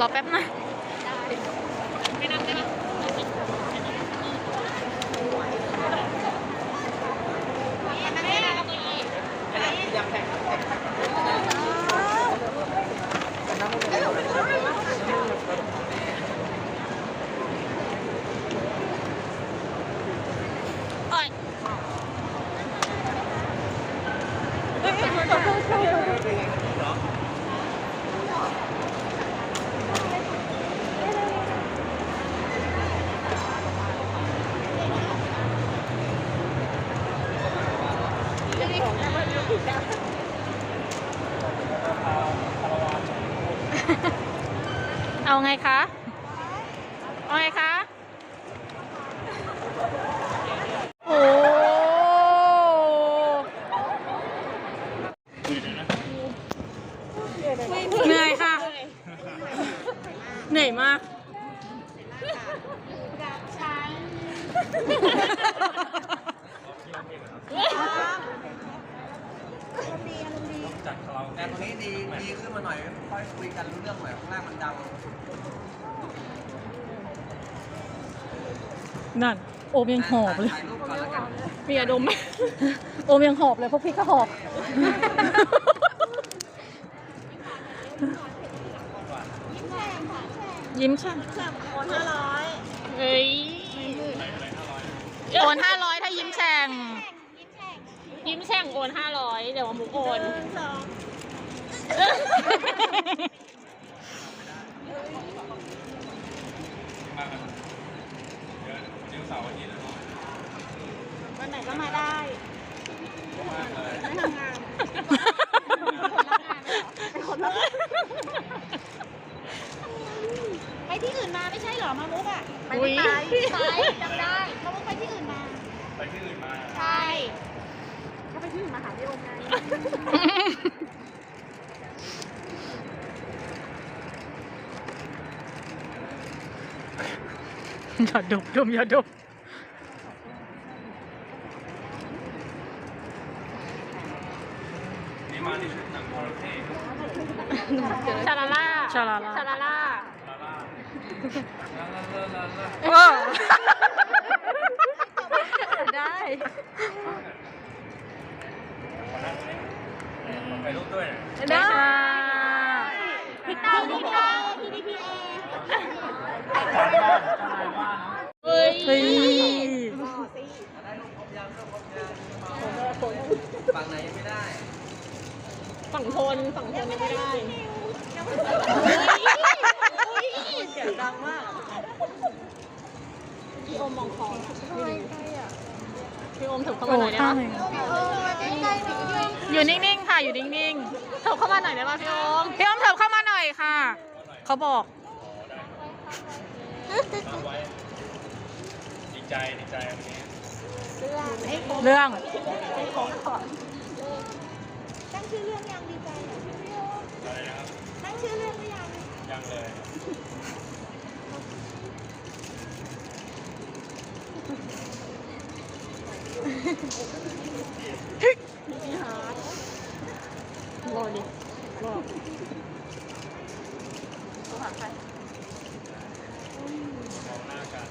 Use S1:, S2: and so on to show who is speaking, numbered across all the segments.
S1: รอแป๊บนะ
S2: ไม่นั่งได้ไหม
S1: โอ้ย เอาไงคะ เอาไงคะ โอ้เหนื่อยค่ะ เหนื่อยมาก
S3: แต่ตรงนี้ดีดีขึ้นมาหน่อยค่อยคุยกันรู้เรื่องหน่อยข้างล่างมันดัง
S1: นั่น โอมยังหอบเลย
S3: ถ่ายรูปก่อนแล้วกัน
S1: มีอารมณ์ไหมโอมยังหอบเลยพวกพี่ก็หอบ ยิ้มช่าง
S2: โอนห้าร้อย
S1: เฮ้ยโอนห้าร้อยถ้ายิ้มแฉ่ง
S2: ยิ้มแช่งโอนห้าร้อยเดี๋ยวมุกโอน
S4: สองวันไหนก็มาได้ไม่ทำงานเป็นคนรับงานไปที่อื่นมาไม่ใช่เหรอมามุกอะ
S1: ไม่ได้ไป
S4: ไปจำได้มามุกไปที่อื่นมา
S5: ไปที่อื่นมา
S4: ใช่ถ้าไปที่ อื่นมาหาพี่โอมไง
S1: อย่าดมดมอย่าดม
S5: นี่มาในชุดหนังโคเท่
S2: ชาลาล่า
S1: ชาลาลา
S2: ชาลาล่า
S5: ลาล่าลาลาลาลาลา
S1: ว้าว
S4: ได้
S5: ไปรูปด้วย
S1: ได้
S4: พี่เต้าพี่เต้าพี่ดีพีเอ
S5: จานบ้านจานอะไรบ้านเนาะ
S2: เฮ้ย
S1: เฮ้ย
S3: ได้รูปครบยังรูปครบยังฝั่ง ไหนยังไม่ได้
S2: ฝั่งทนฝั่งทนยังไม่ได้
S4: เสียงดังมาก
S2: พี่โอมมองคอพี่โอมถูกเข้ามาหน่อยได้
S1: ท่า
S2: ปะ
S1: หนึ่ง
S4: เอยู่
S1: นิ่งๆ ค่ะ อยู่นิ่งๆ
S2: ถูกเข้ามาหน่อยได้ปะพี่โอม
S1: พี่อ้อมถิบเข้ามาหน่อยค่ะ เขาบอก
S5: ดีใจดีใจวันนี้
S1: เรื่อง
S4: ตั้งชื่อเรื่องยังดีใจเหรอพี่โอม
S5: อะไรนะครับ
S4: ตั้งชื่อเรื่องหรือยัง
S5: ยังเลย
S2: รอดิ
S5: มอหน้ากัน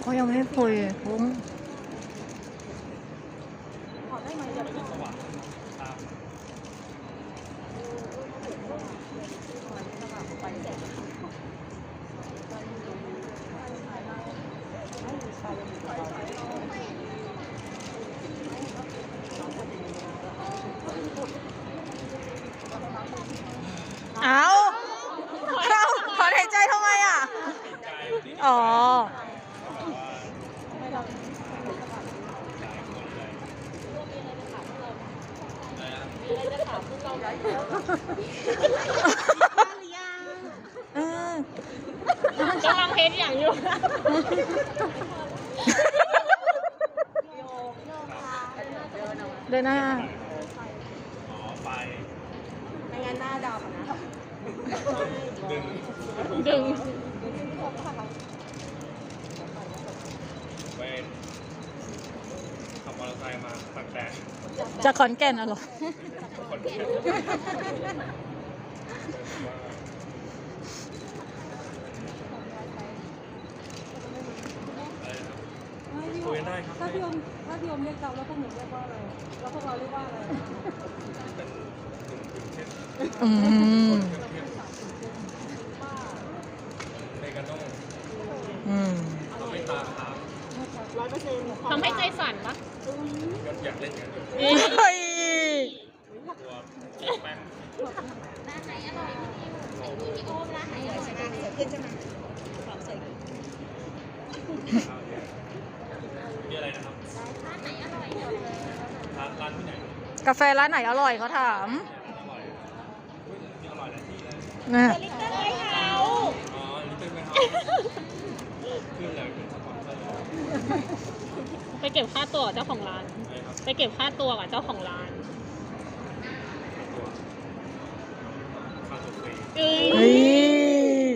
S1: เขายังไม่ได้คุยผม
S5: สว่างตาม
S1: เอาเอาถอนหายใจทำไมอะ
S5: ใจวันนี้
S1: อ๋อ เออกำ
S2: ลังเพจอย่างอยู่
S1: เดินหน้า
S5: อ๋อไป
S4: ไม่งั้นหน้าดำนะ
S5: ดึง
S2: ดึง
S5: ไปขับมอเตอร์ไซค์มาตักแดด
S1: จากขอนแก่นอะเหรอ
S5: คนเดียวอะไรนะครับคุยกันได้ครับ
S4: ถ้าพี่อมถ้าพี่อมเรียกเราแล้วพวกหนูเรียกว่าอะไร แล้วพวกเราเรียกว่าอะไร
S5: เป็นหนุ่มถึงเช่น
S1: อืม
S5: เทียบเมกาโน่
S1: อืม
S5: เราไม่ตาค้าง
S4: ร้อยเปอร์เซ็นต์
S2: ทำให้ใจสั่นปะ
S5: ก็อยากเล่นกันอยู่
S2: เอ๊ะ
S1: เฮ้ย
S5: ตัวแป้ง มีอะไรนะครับร้านไหนอร่อยร้านร้านที่ไหน
S1: กาแฟร้านไหนอร่อยเขาถาม
S5: อร่อยอุ๊ยมีอร่อยหลายที่เลย
S1: นะ
S5: อ๋อลิตเติ้ลไวท์เฮาส์ขึ้นเลยเป็นสปอนเซอร์
S2: ไปเก็บค่าตัวกับเจ้าของร้าน
S5: อะไรครับ
S2: ไปเก็บค่าตัวกับเจ้าของร้าน
S5: ตัวค่าตัวฟรี
S2: เอ้
S1: เฮ้
S2: ย
S1: ย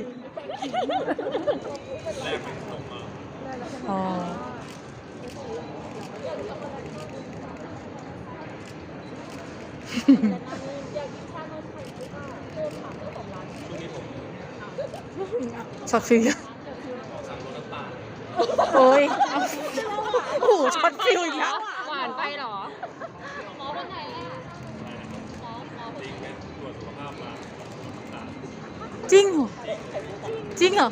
S5: แรกเป็นส่งมา
S1: อ๋อ
S5: ช่วงนี้ผม
S1: ช็อตฟิล
S5: ขอสั่งรสน้ำตาล
S1: โอ้ยเอาโอ้โหช็อตฟิลอีกแล้ว
S2: หวานไปเหรอ หมอคนไหนอะ
S5: จริงเป็นตรวจสุขภาพมาน้ำตาล
S1: จริงเหรอ จริงเหรอ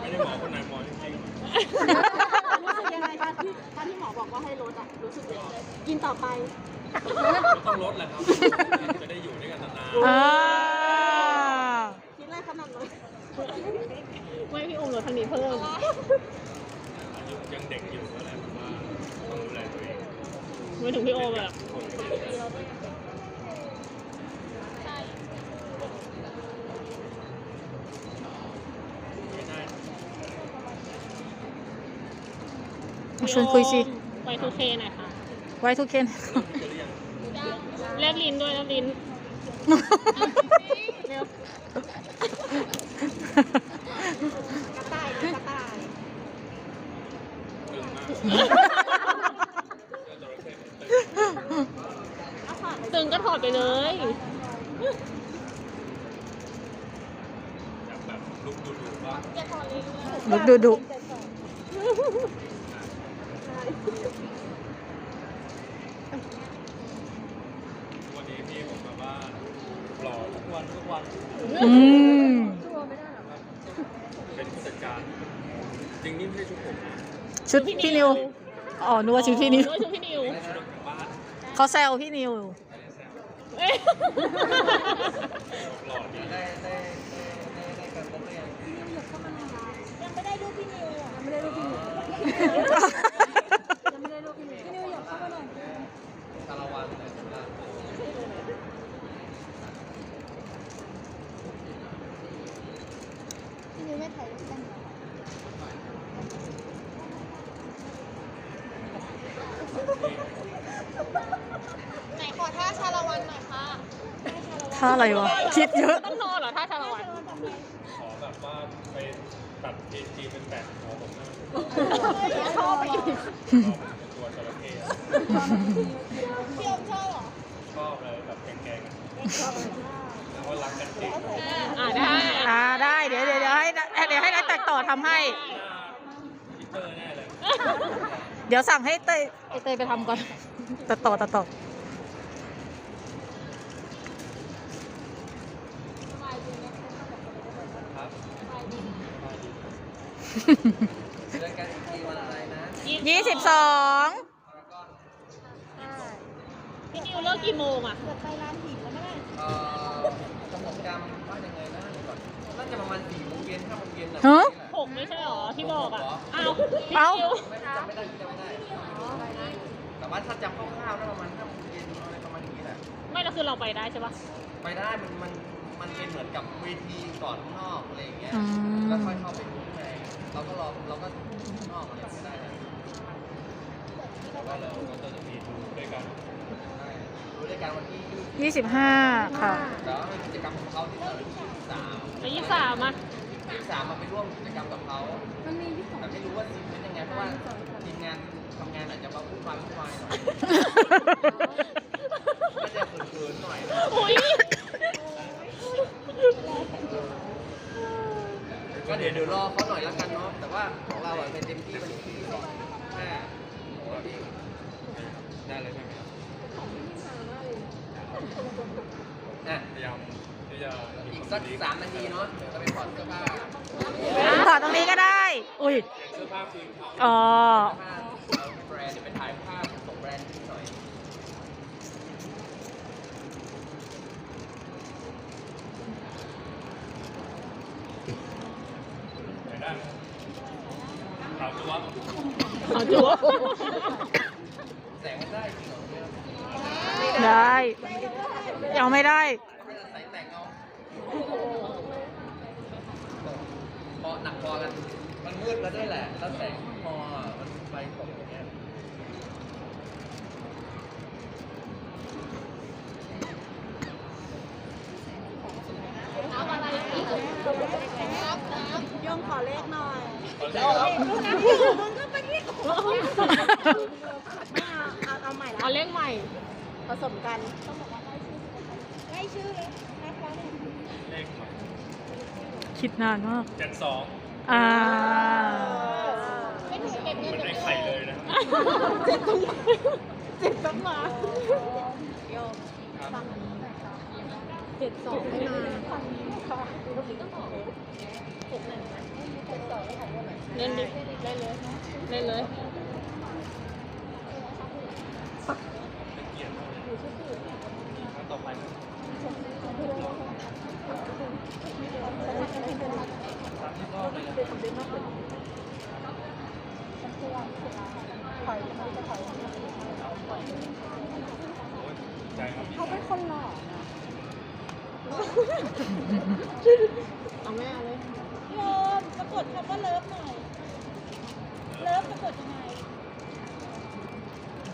S5: ไม่ได้หมอคนไหนหมอจริง
S4: รู้สึกยังไงคะที่ตอนที่หมอบอกว่าให้ลดอะ รู้สึกยังไงกินต่อไป
S5: ๆก็ต้องลดแหละครับ จะได้ อยู่ด้วยกันนาน
S1: อ่า
S4: คิดอะไรขนาดนั้น
S2: ไม่พี่อุ้มรถคันนี้เพิ่ม
S5: ๆอายุยังเด็กอยู่อะไรผมว่าต้องดูแลตัวเอง
S2: ไม่ถึงพี่โอมอะ
S5: ไม่ได้
S1: มาชวนคุยสิ
S2: ไปทูเคหน่อยค่ะ
S1: ไว้ทุกเคน
S5: เจอหรือยัง
S2: แลบลิ้นด้วยแลบลิ้นเร็ว
S4: กระต่ายกระต่าย
S5: ตึงมากแล้วจระเข้มันตึง
S2: ตึงก็ถอดไปเลย
S5: จากแบบลุกดูดูว่า
S1: ลุกดูดุ
S5: วันนี้พี่ผมมาบ้านหล่อทุกวันทุกวัน
S1: อืม
S5: เป็นผู้จัดการ จริงนี่ไม่ใช่ชุดผมนะ
S1: ชุดพี่ นิว อ๋อนึกว่าชุดพี่นิว
S2: ด้วยชุดพี่นิว
S5: ไม่ใช่ชุดออกจากบ้าน
S1: เขาแซวพี่นิว
S2: เอ้ย
S5: หล่อดี
S3: ได้ได้ได้ได้ได้กันครบหรือยัง
S4: ยังไม่ได้รูปพี่นิวอะยังไม่ได้รูปพี่นิวยังไม่ได้รูปพี่นิวพี่นิวอยากเข้ามาหน่อย
S3: ตาละวันเลยนะ
S4: พี่นิวไม่ถ่ายรูปกัน
S2: ไหนขอท่าชาละวันหน่อยค่ะ
S1: ท่าอะไรวะ คิดเยอะ
S2: ต้องนอนเหรอท่าชาละวัน
S5: ขอแบบว่าไปตัดเอจีเป็นแปดหัวผมนะ
S2: ชอบไปอีก
S5: ตัวจระเข้
S2: พี่อมชอบเหรอ
S5: ชอบเลยแบบแกงๆอะแล้วก็รักกันจริง
S2: อ่าได้
S1: อ่าได้ เดี๋ยวเดี๋ยวเดี๋ยวให้เดี๋ยวให้นักตัดต่อทำให้
S5: หน้าพิเตอร์แน่เลย
S1: เดี๋ยวสั่งให้เต้ยให้เต้ยไปทำก่อนตัดต่อตัดต่อ
S3: ครับ เจอกันอีกทีวันอะไรนะ
S1: ยี่สิบสอง
S3: พารากอน
S2: พี่นิวเลิกกี่โมงอะ
S4: ไปร้านหินแล้วไม่ได้
S3: เอ่อกำหนดการว่ายังไงนะเดี๋ยวก่อนน่าจะประมาณสี่โมงเย็นห้าโมงเย็นนะ
S1: ฮะ
S2: หกไม่ใช่เหรอที่บอกอะอ้าว
S1: เอ้า
S2: พี่นิว
S3: ไม่จำไม่ได้จำไม่ได้ แต่ว่าถ้าจำคร่าวๆได้ประมาณห้าโมงเย็นอะไรประมาณนี้แหละ
S2: ไม่แล้วคือเราไปได้ใช่ปะ
S3: ไปได้มันมันมันเป็นเหมือนกับเวทีก่อนข้างนอกอะไรอย่างเงี้ย
S1: อืม
S3: แล้วค่อยเข้าไปข้างใน เราก็รอเราก็ข้างนอกอะไรก็ได้นะ
S5: แล้วก็เราก็จะมีดูด้วยกัน
S3: ได้ดูด้วยกันวันที่
S1: ยี่สิบห้าค่ะ
S3: เดี๋ยวให้ดูเขาที่เราที่สาม
S2: ไปยี่สามอะ
S3: ที่สามมาไปร่วมกิจกรรมกับเขาแต่ไม่รู้ว่าทีมเป็นยังไงเพราะว่าทีมงานทำงานอาจจะมาพูดความวุ่นวายหน่อยก็จะเขินๆหน่อยนะ
S2: อุ้ย
S3: ก็เดี๋ยวเดี๋ยวรอเขาหน่อยละกันเนาะแต่ว่าของเราอะเป็นเต็มที่วันที่สองห้าของเราที่
S5: ได้เลยใช่ไหมครับ
S3: อะ
S5: พยายามที่จะมี
S3: อีก
S5: ค
S3: สั
S5: วากมดี
S3: สามนาทีเนาะเดี๋ยวก็ไปถอดเสื้อผ้า
S1: ถอดตรงนี้ก็ได้ อุ้ย
S5: เสื้อผ้าคือ
S1: อ๋อ
S3: เสื้อผ้าเอาแบรนด์เดี๋ยวไปถ่ายภาพส่งแบรนด์ที่หน่อย
S5: ไหนได้ไหมขาวตัว
S2: เอาจัว
S3: แสงมันได้จริงเหรอเนี่ย
S1: ได้ ยังไม่ได้
S3: ให้เราใส่แต่งเอาพอหนักพอกันมันมืดแล้วด้วยแหละ แล้วแสงพออะมันไฟตกอย่างเงี้ย
S4: โยงขอเลขหน่อย
S5: ขอเลขครับ
S4: มึงก็ไปที่ไม่เอาเอาเอาใหม่
S2: เอา
S4: ละ
S2: เลขใหม่
S4: ผสมกันได้ชื่อเลยนะคะ
S5: เลข
S1: คิดนานมาก
S5: เจ็ดสอง
S1: อ่า
S4: ไม่ถึงเก็บ
S5: เห
S4: เงิน
S5: มือนไอ้ไข่เลยนะครับ
S4: เจ็ดต้องมาเจ็ดต้องมาโยม
S5: ครับ
S4: เจ็ดสองไม่มา
S2: เล่นดิเล่นเลยเล่นเลย
S5: เป็นเกียรติมากเลยครั้งต่อไปนะตามที่รอบเลยนะโอ้ยใจครับ
S4: เขาเป็นคนหล่อเอาแม่เลย
S6: โยมสะก ดคำว่าเลิฟหน่อย เลิฟสะกดยังไง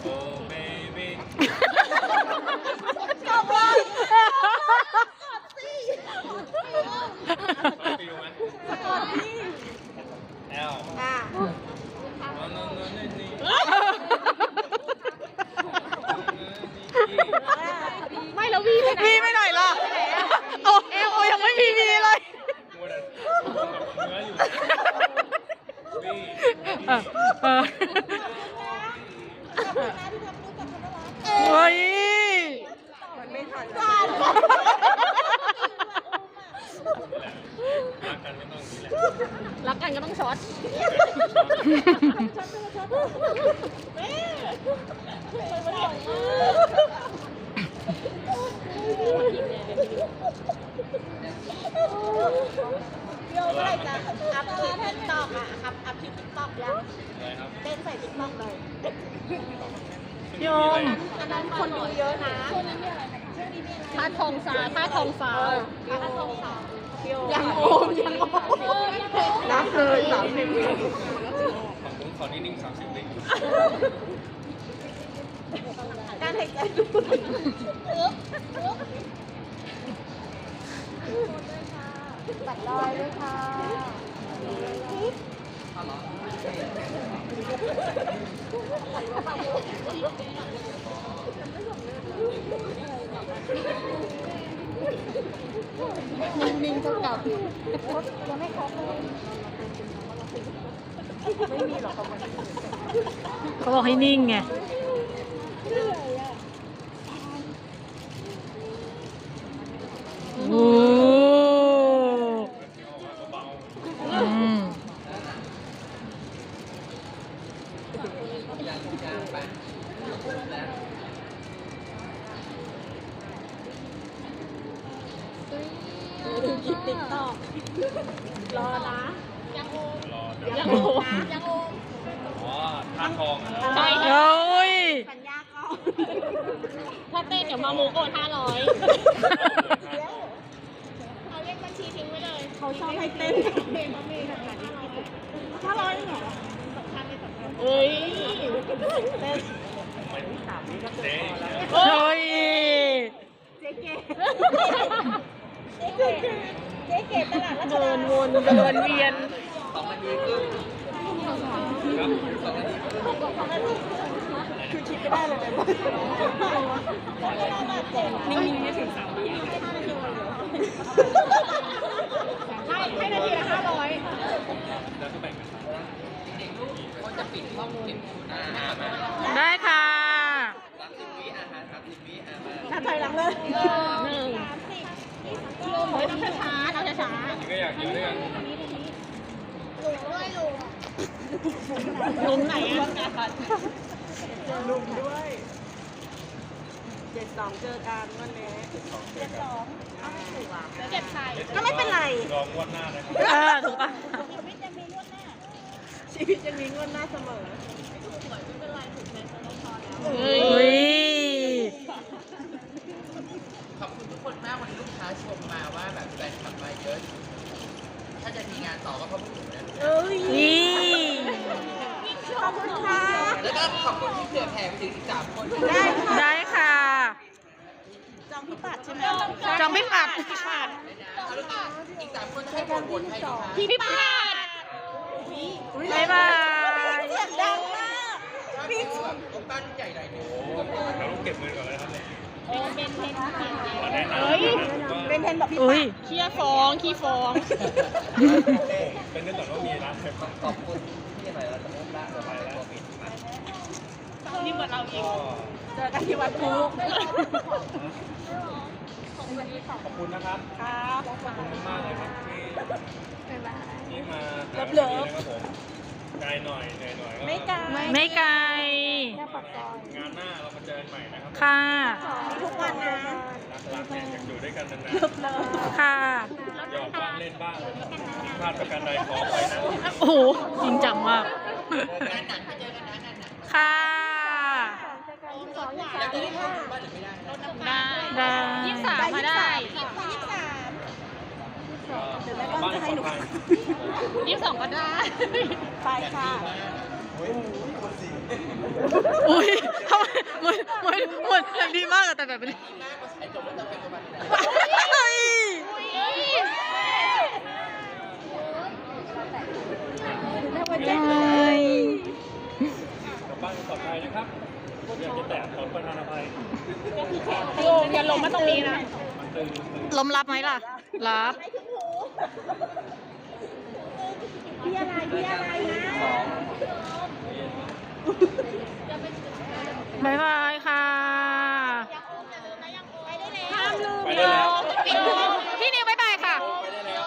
S5: โอ้เบบี้
S6: กอบว่า
S5: ฟิลไหม
S6: สะกดนี่
S5: แอล
S4: อะ
S5: นอนนอนนอนนี่นี่
S2: ไม่แล้ววีไปไหน
S1: มีไม่หน่อยเหรอโอ้โอ้ยังไม่มีมีเลย
S5: มัวแต่เนื้ออยู่บี้
S1: เออเออ
S6: ขอบคุณนะที่ทำรู้จักคำว่ารัก
S1: เฮ้ย
S4: มันไม่ทัน
S5: รักกันไม่ต้องอย่างนี้แหละ
S2: รักกันก็ต้องช็อต
S4: โยมเมื่อไหร่จะอัพคลิปติ๊กต็อกอะอัพอัพคลิปติ๊กต็อกยัง
S5: อะไรครับ
S4: เต้นใส่ติ๊กต็อกเลย
S1: โยม
S4: อันนั้นคนดูเยอะนะ
S2: ท่าทองฟ้าท่าทองฟ้า
S4: ยังโอมยังโอมนับเลยสามสิบวิ
S5: ฝั่งนู้นขอนิ่งๆสามสิบวิ
S4: การหายใจบัตรลอยด้วยค่ะ นิ่งๆเท่ากับยังไม่ครบเลยไม่มีหรอก
S1: เขาบอกให้นิ่งไง โอ้
S5: เบา
S1: อืม
S3: ยังยังไปแล้ว
S4: ดูคลิปติ๊กต็อกรอนะ
S5: ๆรอเดี๋ยว
S2: ยัง
S4: โอ
S2: โอ
S4: มนะยังโอม
S5: อ๋อท่าทองอะ
S2: ใช่
S1: โอ้ย
S4: สัญญาเขา
S2: ถ้า เต้นเดี๋ยวมามูโอนห้าร้อยเอาเลขบัญชีทิ้งไว้เลย
S4: เขาชอบให้เต้นเพลงเขามีแบบนี้ถ้าร้อยเหรอ
S2: เอ้ย
S4: เต้น
S5: เจ๊
S1: โอ้ย
S4: เจ๊เก๋
S6: เอ๊ะ
S2: เดินวนเดินเวียน
S3: สองนาทีครึ่ง
S5: ครับ
S3: สองนาทีครึ่ง
S4: คือคิด ไม่ได้เลยเนี่ย
S2: นิ่งๆไม่ถึงสามวิให้ให้นาทีละห้าร้อย
S5: แล้วก็แบ่งกัน
S3: เขาจะปิดห้องเก็บอ่าอ่ามา
S1: ได้ค่ะ
S3: สามสิบวิอาหารสามสิบวิอ่ามา
S4: ถ้าถอยหลังเลย
S2: หนึ่งเฮ้ยต้องช้าๆต้องช้า
S5: ๆก็อยากอยู่ด้วยกัน
S2: ๆลุมไหนอะ
S4: ลุมด้วยเจ็ดสองเจอกันวันนี้
S6: เจ็ดสอง
S2: เก็บไข่
S4: ก็ไม่เป็นไร
S5: ลองงวดหน้านะครับ
S1: เออถูกปะ
S6: ชีวิตจะมีงวดหน้า
S4: ชีวิตยังมีงวดหน้าเสมอ
S2: เฮ้ย
S1: อุ้ย
S3: ขอบคุณทุกคนมากวันนี้ลูกค้าชมมาว่าแบบแฟนคลับมาเยอะถ้าจะมีงานต่อก็เพราะพวกหนูนะ
S4: เอ้ย
S1: นี่
S4: ขอบคุณค่ะ
S3: แล้วก็ขอบคุณที่เผื่อแผ่ไปถึงอีกสามคน
S4: ได้ค่ะ
S1: ได้ค่ะ
S4: จองพี่ปัดใช่ไหม
S1: จองพี่ปัด
S2: พี่ปัด
S3: เอาแล้วก็อีกสามคนจะให้โหวตโหวตให้ดีคะ
S2: พี่ปัด
S1: บ๊ายบาย
S4: เสียงดังมาก
S3: พี่แบบลูกบ้านใหญ่หน่อยหนึง
S5: โอ้เราต้องเก็บเงินก่อนเลยครับเนี่ย
S2: เป็นเพนเพน
S5: มาแนะนำ
S2: เฮ้ย
S5: นะ
S4: เป็นเทนแบบพี่
S1: อุ้
S4: ปั
S1: ย
S4: ด
S2: ขี้ฟ้องขี้ฟ้อง
S5: เป็นเรื่องก่อนว่ามีร้านไหนบ้าง
S3: ขอบคุณที่หน่อยเราจะมุ่งละเราไปตัวปิดมา
S2: นี่เหมือนเราอีก
S5: ก็
S4: เจอกันที่วัดพุก
S5: ขอบคุณนะครับ
S4: ครับ
S5: ขอบคุณมากเลยครับที่ที่มา
S4: เลิฟๆ
S5: นะครับผมไกลหน่อยเหนื่อยหน่อยก็
S4: ไม่ไกล
S1: ไม่ไกล
S5: งานหน้าเรามาเจอกันใหม่นะครับ
S1: ค่ะ
S4: มีทุกวันนะ
S5: รักรักเนี่ยอยากอยู่ด้วยกันนาน
S4: เลิฟเลิฟ
S1: ค่ะ
S5: ๆหยอกบ้างเล่นบ้างผิดพลาดประการใดขอไปนะ
S1: โอ้โหจริงจังมาก
S3: งานหนักไปเจอกันนะงานหนัก
S1: ค่ะ
S3: แล้วจะได้เข้าดูบ้านหรือไม่ได้นะ
S2: ได้
S1: ได้
S2: ยี่สิบสามมาได้
S6: ยี่สิบสาม
S4: เดี๋ยวแม่ก้อง
S5: บ้าน
S4: จะให้หนู
S5: ปลอดภัย
S2: ยี่สิบสองก็ได้
S4: ไปค่ะ
S1: อุ้ยทำไมเหมือนเหมือนเหมือนอย่างดีมากอะแต่แบบเป็น
S3: ไอ้จบแล้วจะ
S5: ประธานอภัย
S2: โยมอย่าลงมาตรงนี้นะ
S5: มันตึงตึง
S1: ลมรับไหมล่ะ รับ
S6: พี่อะไรพี่อะไรนะ
S1: บ๊ายบายค่ะ
S2: ห้ามลืม
S5: ไปได้แล้ว
S1: พี่นิวบ๊ายบายค่ะ
S5: ไปได้แล้ว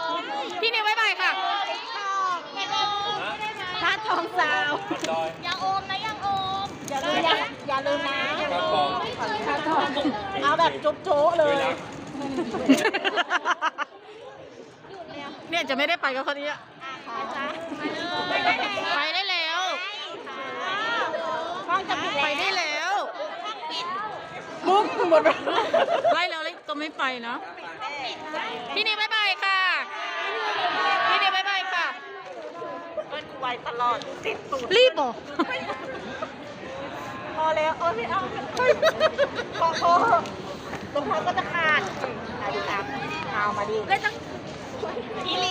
S1: พี่นิวบ๊ายบายค่ะ
S4: พาทองสาว
S5: ปัดดอย
S6: ยังโอมนะยังโอม
S4: อย่าลืมนะอย่าลืมนะ
S5: ครับผม
S4: พาทองเอาแบบจุ๊บโจ๊ะเล
S5: ด้วย
S4: ย
S5: รัก
S1: เนี่ยจะไม่ได้ไปกับคนนี้อะไปได้แล้ว
S4: ห้องจะปิด
S1: ไป
S4: แล้ว
S1: ได้แล้ว
S4: บุ๊กหมด
S1: ไล่แล้วเลยก็ไม่ไปเนาะพี่นิวบ๊ายบายค่ะพี่นิวบ๊ายบายค่ะ
S4: เปิ้ลไวตลอดติดตูด
S1: รีบบอก
S4: พ อแล้วเออไม่เอาพอพอรองเท้าก็จะขาดไหนสามเอามาดิ
S6: เลยต้องอีลี